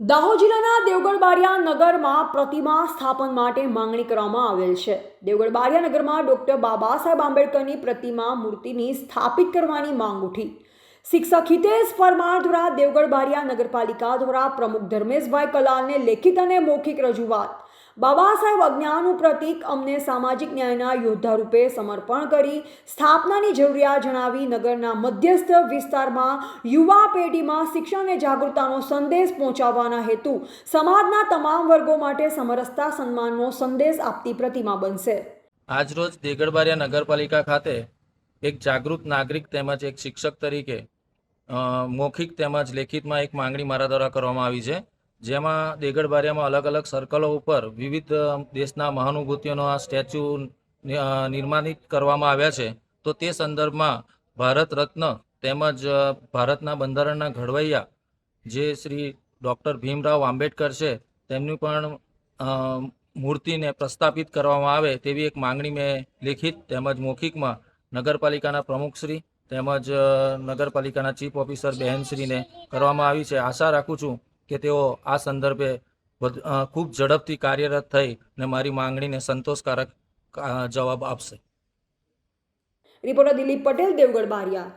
દાહોદ જિલ્લાના દેવગઢ બારિયા નગરમાં પ્રતિમા સ્થાપન માટે માંગણી કરવામાં આવેલ છે. દેવગઢ બારિયા નગરમાં ડૉક્ટર બાબા સાહેબ આંબેડકરની પ્રતિમા મૂર્તિની સ્થાપિત કરવાની માંગ ઉઠી. શિક્ષક હિતેશ પરમાર દ્વારા દેવગઢ બારિયા નગરપાલિકા દ્વારા પ્રમુખ ધર્મેશભાઈ કલાલને લેખિત અને મૌખિક રજૂઆત બાબા સાહેબ અજ્ઞાનનું પ્રતીક અમને સામાજિક ન્યાયના યોદ્ધા રૂપે સમર્પણ કરી સ્થાપનાની જરૂરિયાત જણાવી નગરના મધ્યસ્થ વિસ્તારમાં યુવા પેઢીમાં શિક્ષણ અને જાગૃતતાનો સંદેશ પહોંચાડવાના હેતુ સમાજના તમામ વર્ગો માટે સમરસતા સન્માનનો સંદેશ આપતી પ્રતિમા બનશે. આજરોજ દેગડબારિયા નગરપાલિકા ખાતે એક જાગૃત નાગરિક તેમજ એક શિક્ષક તરીકે મૌખિક તેમજ લેખિતમાં એક માંગણી મારા દ્વારા કરવામાં આવી છે. જેમાં દેગડબારિયામાં અલગ અલગ સર્કલો ઉપર વિવિધ દેશના મહાનુભૂતિઓનો આ સ્ટેચ્યુ નિર્માણિત કરવામાં આવ્યા છે. તો તે સંદર્ભમાં ભારત રત્ન તેમજ ભારતના બંધારણના ઘડવૈયા જે શ્રી ડૉક્ટર ભીમરાવ આંબેડકર છે, તેમની પણ મૂર્તિને પ્રસ્થાપિત કરવામાં આવે તેવી એક માંગણી મેં લેખિત તેમજ મૌખિકમાં નગરપાલિકાના પ્રમુખશ્રી તેમજ નગરપાલિકાના ચીફ ઓફિસર બહેનશ્રીને કરવામાં આવી છે. આશા રાખું છું કે તેઓ આ સંદર્ભે ખૂબ ઝડપથી કાર્યરત થઈ ને મારી માંગણીને સંતોષકારક જવાબ આપશે. રિપોર્ટર દિલીપ પટેલ, દેવગઢ બારિયા.